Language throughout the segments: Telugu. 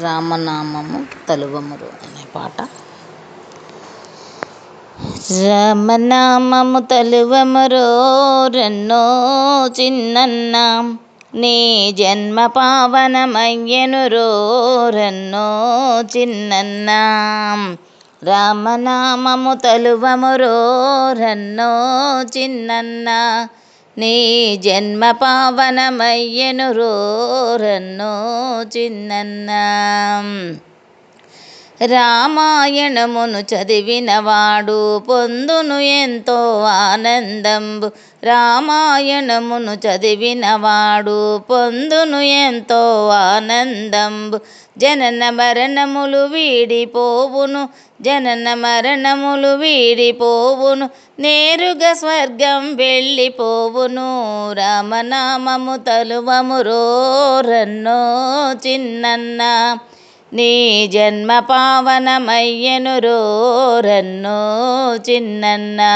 రామనామము తలువమురు అనే పాట. రామనామము తలువమురో రన్నో చిన్నన్న. నీ జన్మ పావనమయ్యనురో రన్నో చిన్నన్న. రామనామము తలువమురో రన్నో చిన్నన్న. నీ జన్మ పావనమయ్యను రన్నో చిన్నన్నా. రామాయణమును చదివినవాడు పొందును ఎంతో ఆనందంబు. రామాయణమును చదివినవాడు పొందును ఎంతో ఆనందంబు. జనన మరణములు వీడిపోవును జనన మరణములు వీడిపోవును నేరుగా స్వర్గం వెళ్ళిపోవును. రామనామము తలువమురో రన్నో చిన్నన్న. నీ జన్మ పావనమయ్యను రో రన్నో చిన్నన్నా.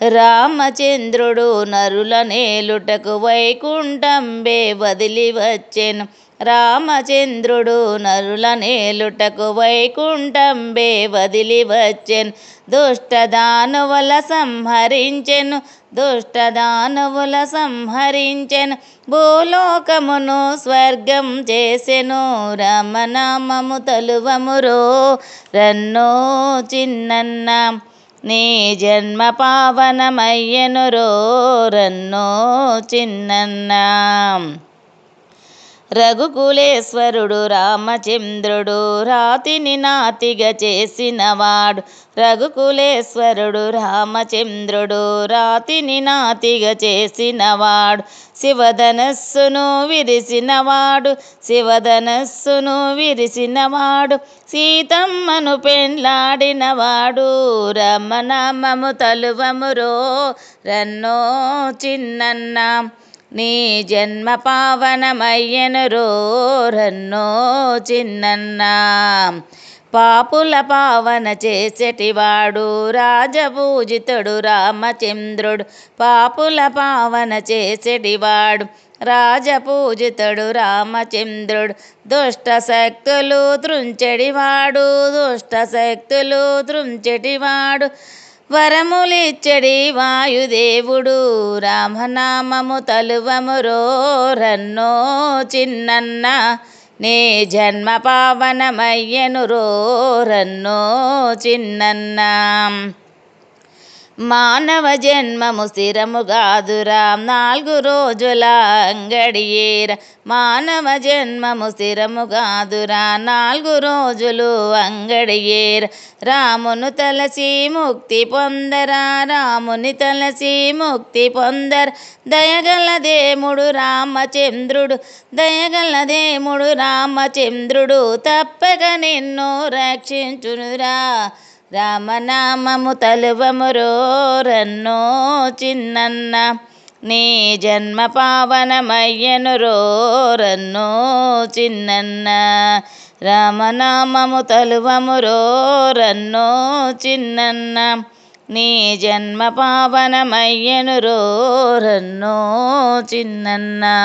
రామచంద్రుడు నరుల నేలుటకు వైకుంఠంబే వదిలి వచ్చెను. రామచంద్రుడు నరుల నేలుటకు వైకుంఠంబే వదిలి వచ్చెను. దుష్టదానువుల సంహరించెను దుష్టదానువుల సంహరించెను. భూలోకమును స్వర్గం చేసెను రామనామము తలువమురో రన్నో చిన్నన్న నీ జన్మ పావనమయ్యను రన్నో చిన్నన్నా. రఘుకులేశ్వరుడు రామచంద్రుడు రాతిని నాతిగా చేసినవాడు. రఘుకులేశ్వరుడు రామచంద్రుడు రాతిని నాతిగా చేసినవాడు. శివధనస్సును విరిసినవాడు శివధనస్సును విరిసినవాడు. సీతమ్మను పెండ్లాడినవాడు రమనామము తలువమురో రన్నో చిన్నన్నా. నీ జన్మ పావనమయ్యను రన్నో చిన్నన్న. పాపుల పావన చేసేటివాడు రాజపూజితుడు రామచంద్రుడు. పాపుల పావన చేసేటివాడు రాజపూజితుడు రామచంద్రుడు. దుష్ట శక్తులు త్రుంచెడివాడు దుష్ట శక్తులు త్రుంచెటివాడు వరములిచ్చడి వాయుదేవుడు రామనామము తలువమురో రన్నో చిన్నన్న నీ జన్మ పావనమయ్యను రన్నో చిన్నన్నా. మానవ జన్మము స్థిరము కాదురా నాలుగు రోజుల అంగడియేర మానవ జన్మము స్థిరము కాదురా నాలుగు రోజులు అంగడియేర రామును తలసి ముక్తి పొందరా. రాముని తలసి ముక్తి పొందర. దయగల దేముడు రామచంద్రుడు దయగల దేముడు రామచంద్రుడు తప్పక నిన్ను రక్షించునురా. రామనామము తలువమురో రన్నో చిన్నన్న నీ జన్మ పావనమయ్యను రన్నో చిన్నన్న. రామనామము తలువమురో రన్నో చిన్నన్న నీ జన్మ పావనమయ్యను రన్నో చిన్నన్నా.